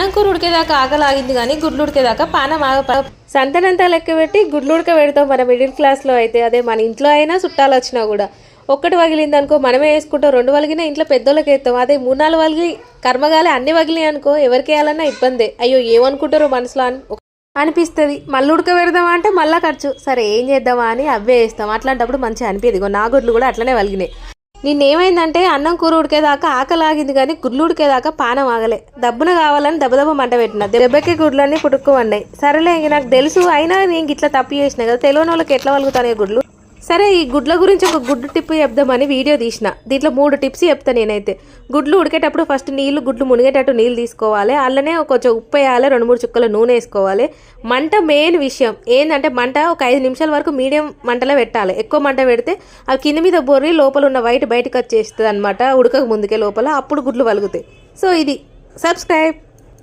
అన్నం కూర ఉడికేదాకా ఆగలాగింది కానీ గుడ్లు ఉడికేదాకా పానం ఆగ సంతనంతా లెక్క పెట్టి గుడ్లు ఉడక పెడతాం మన మిడిల్ క్లాస్లో అయితే. అదే మన ఇంట్లో అయినా చుట్టాలు వచ్చినా కూడా. ఒక్కటి వగిలింది అనుకో మనమే వేసుకుంటాం. రెండు వలిగినా ఇంట్లో పెద్దోళ్ళకి వేస్తాం. అదే మూడు నాలుగు వలిగి కర్మగాలి అన్ని వగిలి అనుకో ఎవరికి వేయాలన్నా ఇబ్బందే. అయ్యో ఏమనుకుంటారో మనసులో అని అనిపిస్తుంది. మళ్ళీ ఉడక పెడదామా అంటే మళ్ళీ ఖర్చు. సరే ఏం చేద్దామా అని అవే వేస్తాం. అట్లాంటప్పుడు మంచిగా అనిపించదు ఇగో నా గుడ్లు కూడా అట్లనే వలిగినాయి. నిన్నేమైందంటే అన్నం కూర ఉడికేదాకా ఆకలాగింది కానీ గుడ్లు ఉడికేదాకా పానం ఆగలే. దబ్బున కావాలని దెబ్బదెబ్బ మంట పెట్టిన. దెబ్బకి గుడ్లన్నీ పుట్టుకోమన్నాయి సరేలే ఇంక నాకు తెలుసు అయినా నేను ఇట్లా తప్పు చేసిన కదా తెలియని వాళ్ళకి ఎట్లా వలుగుతానే గుడ్లు? సరే ఈ గుడ్ల గురించి ఒక గుడ్డు టిప్ చెప్దామని వీడియో తీసిన. దీంట్లో మూడు టిప్స్ చెప్తా నేనైతే. గుడ్లు ఉడికేటప్పుడు ఫస్ట్ నీళ్ళు గుడ్లు మునిగేటట్టు నీళ్ళు తీసుకోవాలి. అలానే కొంచెం ఉప్పు వేయాలి రెండు మూడు చుక్కల నూనె వేసుకోవాలి. మంట మెయిన్ విషయం. ఏంటంటే మంట ఒక ఐదు నిమిషాల వరకు మీడియం మంటలో పెట్టాలి. ఎక్కువ మంట పెడితే అవి కింద మీద బొర్రి లోపల ఉన్న వైట్ బయటకు వచ్చేస్తుంది అనమాట ఉడకక ముందుకే లోపల. అప్పుడు గుడ్లు వలుగుతాయి. సో ఇది. సబ్స్క్రైబ్.